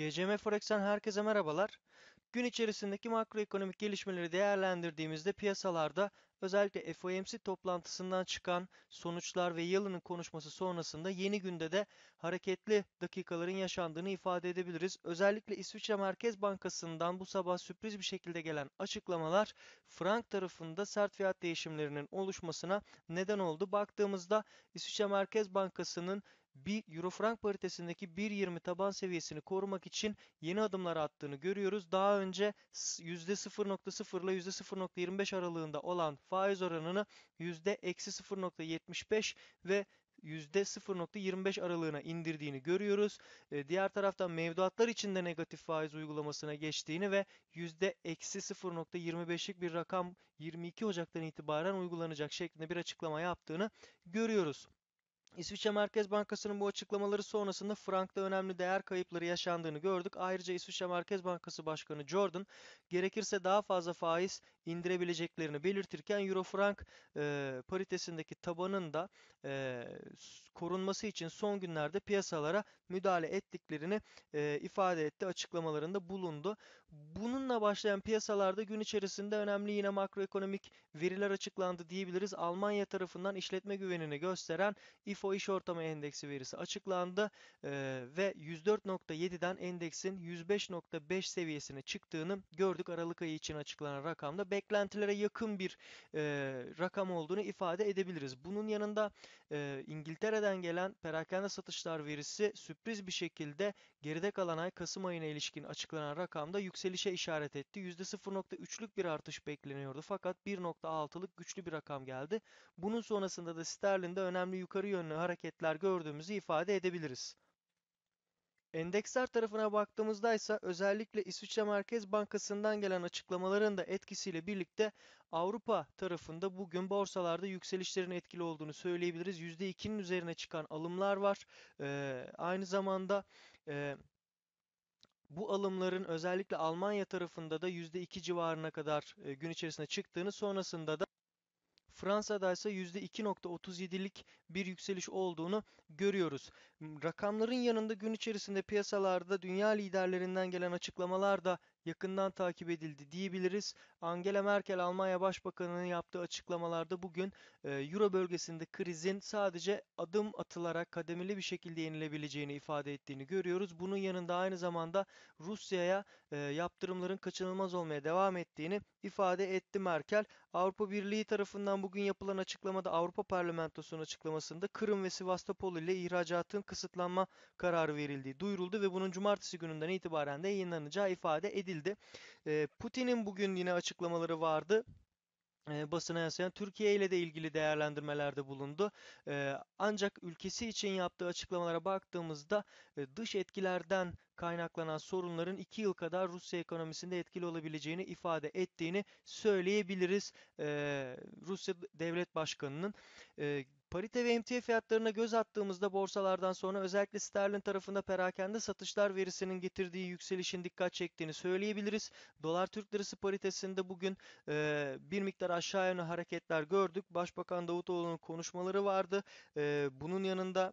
GCM Forex'ten herkese merhabalar. Gün içerisindeki makroekonomik gelişmeleri değerlendirdiğimizde piyasalarda özellikle FOMC toplantısından çıkan sonuçlar ve Yalın'ın konuşması sonrasında yeni günde de hareketli dakikaların yaşandığını ifade edebiliriz. Özellikle İsviçre Merkez Bankası'ndan bu sabah sürpriz bir şekilde gelen açıklamalar frank tarafında sert fiyat değişimlerinin oluşmasına neden oldu. Baktığımızda İsviçre Merkez Bankası'nın bir Euro frank paritesindeki 1.20 taban seviyesini korumak için yeni adımlar attığını görüyoruz. Daha önce %0.0 ile %0.25 aralığında olan faiz oranını %-0.75 ve %0.25 aralığına indirdiğini görüyoruz. E, diğer taraftan mevduatlar için de negatif faiz uygulamasına geçtiğini ve %-0.25'lik bir rakam 22 Ocak'tan itibaren uygulanacak şeklinde bir açıklama yaptığını görüyoruz. İsviçre Merkez Bankası'nın bu açıklamaları sonrasında frankta önemli değer kayıpları yaşandığını gördük. Ayrıca İsviçre Merkez Bankası Başkanı Jordan gerekirse daha fazla faiz indirebileceklerini belirtirken Euro frank e, paritesindeki tabanın da e, korunması için son günlerde piyasalara müdahale ettiklerini e, ifade etti, açıklamalarında bulundu. Bununla başlayan piyasalarda gün içerisinde önemli yine makroekonomik veriler açıklandı diyebiliriz. Almanya tarafından işletme güvenini gösteren IFO iş ortamı endeksi verisi açıklandı ve 104.7'den endeksin 105.5 seviyesine çıktığını gördük. Aralık ayı için açıklanan rakamda beklentilere yakın bir rakam olduğunu ifade edebiliriz. Bunun yanında İngiltere'den gelen perakende satışlar verisi sürpriz bir şekilde geride kalan ay Kasım ayına ilişkin açıklanan rakamda yükselişe işaret etti. %0.3'lük bir artış bekleniyordu fakat 1.6'lık güçlü bir rakam geldi. Bunun sonrasında da sterlinde önemli yukarı yönlü hareketler gördüğümüzü ifade edebiliriz. Endeksler tarafına baktığımızda ise özellikle İsviçre Merkez Bankası'ndan gelen açıklamaların da etkisiyle birlikte Avrupa tarafında bugün borsalarda yükselişlerin etkili olduğunu söyleyebiliriz. %2'nin üzerine çıkan alımlar var. Ee, aynı zamanda e, bu alımların özellikle Almanya tarafında da %2 civarına kadar e, gün içerisinde çıktığını sonrasında da Fransa'da ise %2.37'lik bir yükseliş olduğunu görüyoruz. Rakamların yanında gün içerisinde piyasalarda dünya liderlerinden gelen açıklamalar da yakından takip edildi diyebiliriz. Angela Merkel Almanya Başbakanı'nın yaptığı açıklamalarda bugün e, Euro bölgesinde krizin sadece adım atılarak kademeli bir şekilde yenilebileceğini ifade ettiğini görüyoruz. Bunun yanında aynı zamanda Rusya'ya e, yaptırımların kaçınılmaz olmaya devam ettiğini ifade etti Merkel. Avrupa Birliği tarafından bugün yapılan açıklamada Avrupa Parlamentosu'nun açıklamasında Kırım ve Sivastopol ile ihracatın kısıtlanma kararı verildiği duyuruldu ve bunun cumartesi gününden itibaren de yayınlanacağı ifade edildi. Putin'in bugün yine açıklamaları vardı basına yansıyan Türkiye ile de ilgili değerlendirmelerde bulundu. Ancak ülkesi için yaptığı açıklamalara baktığımızda dış etkilerden kaynaklanan sorunların 2 yıl kadar Rusya ekonomisinde etkili olabileceğini ifade ettiğini söyleyebiliriz. Rusya Devlet Başkanı'nın Parite ve emtia fiyatlarına göz attığımızda borsalardan sonra özellikle sterlin tarafında perakende satışlar verisinin getirdiği yükselişin dikkat çektiğini söyleyebiliriz. Dolar Türk Lirası paritesinde bugün e, bir miktar aşağı yönlü hareketler gördük. Başbakan Davutoğlu'nun konuşmaları vardı. E, bunun yanında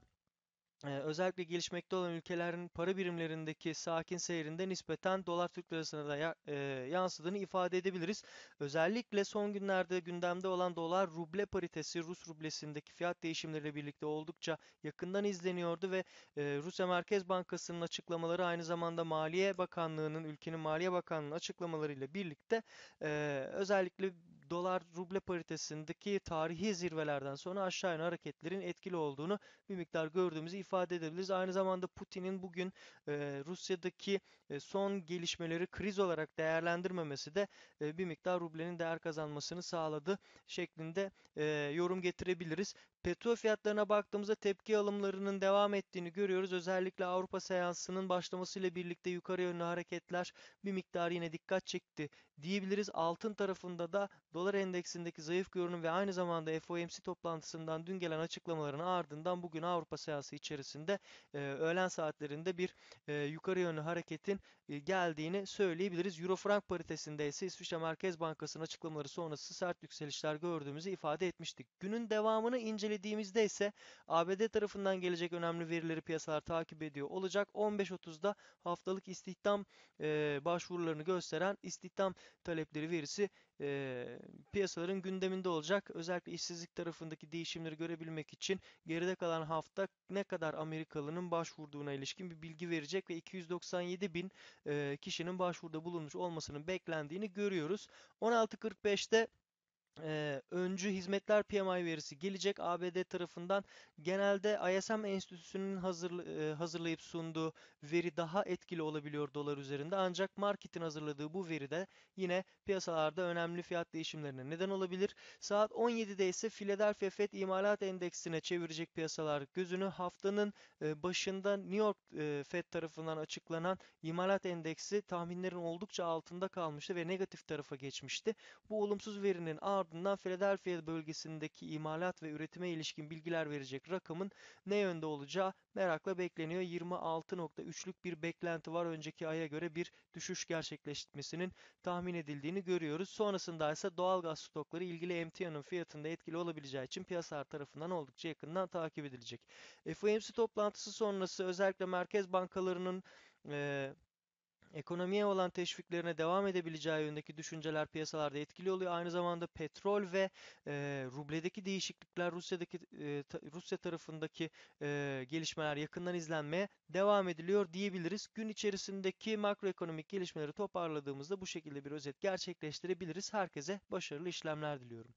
özellikle gelişmekte olan ülkelerin para birimlerindeki sakin seyrinde nispeten dolar Türk lirasına da yansıdığını ifade edebiliriz. Özellikle son günlerde gündemde olan dolar ruble paritesi Rus rublesindeki fiyat değişimleriyle birlikte oldukça yakından izleniyordu ve Rusya Merkez Bankası'nın açıklamaları aynı zamanda Maliye Bakanlığı'nın ülkenin Maliye Bakanlığı'nın açıklamalarıyla birlikte özellikle dolar ruble paritesindeki tarihi zirvelerden sonra aşağı yönlü hareketlerin etkili olduğunu bir miktar gördüğümüzü ifade edebiliriz. Aynı zamanda Putin'in bugün e, Rusya'daki e, son gelişmeleri kriz olarak değerlendirmemesi de e, bir miktar rublenin değer kazanmasını sağladı şeklinde e, yorum getirebiliriz. Petrol fiyatlarına baktığımızda tepki alımlarının devam ettiğini görüyoruz. Özellikle Avrupa seansının başlamasıyla birlikte yukarı yönlü hareketler bir miktar yine dikkat çekti diyebiliriz. Altın tarafında da dolar endeksindeki zayıf görünüm ve aynı zamanda FOMC toplantısından dün gelen açıklamaların ardından bugün Avrupa seansı içerisinde e, öğlen saatlerinde bir e, yukarı yönlü hareketin geldiğini söyleyebiliriz. Euro frank paritesinde ise İsviçre Merkez Bankası'nın açıklamaları sonrası sert yükselişler gördüğümüzü ifade etmiştik. Günün devamını incelediğimizde ise ABD tarafından gelecek önemli verileri piyasalar takip ediyor olacak. 15.30'da haftalık istihdam e, başvurularını gösteren istihdam talepleri verisi e, piyasaların gündeminde olacak. Özellikle işsizlik tarafındaki değişimleri görebilmek için geride kalan hafta ne kadar Amerikalının başvurduğuna ilişkin bir bilgi verecek ve 297 bin e, kişinin başvuruda bulunmuş olmasının beklendiğini görüyoruz. 16.45'te öncü hizmetler PMI verisi gelecek ABD tarafından. Genelde ISM Enstitüsü'nün hazır, hazırlayıp sunduğu veri daha etkili olabiliyor dolar üzerinde. Ancak marketin hazırladığı bu veri de yine piyasalarda önemli fiyat değişimlerine neden olabilir. Saat 17'de ise Philadelphia Fed imalat endeksine çevirecek piyasalar gözünü haftanın başında New York Fed tarafından açıklanan imalat endeksi tahminlerin oldukça altında kalmıştı ve negatif tarafa geçmişti. Bu olumsuz verinin ardından ardından Philadelphia bölgesindeki imalat ve üretime ilişkin bilgiler verecek rakamın ne yönde olacağı merakla bekleniyor. 26.3'lük bir beklenti var. Önceki aya göre bir düşüş gerçekleşmesinin tahmin edildiğini görüyoruz. Sonrasında ise doğal gaz stokları ilgili emtianın fiyatında etkili olabileceği için piyasalar tarafından oldukça yakından takip edilecek. FOMC toplantısı sonrası özellikle merkez bankalarının e, ekonomiye olan teşviklerine devam edebileceği yönündeki düşünceler piyasalarda etkili oluyor. Aynı zamanda petrol ve e, rubledeki değişiklikler Rusya'daki e, ta, Rusya tarafındaki e, gelişmeler yakından izlenmeye devam ediliyor diyebiliriz. Gün içerisindeki makroekonomik gelişmeleri toparladığımızda bu şekilde bir özet gerçekleştirebiliriz. Herkese başarılı işlemler diliyorum.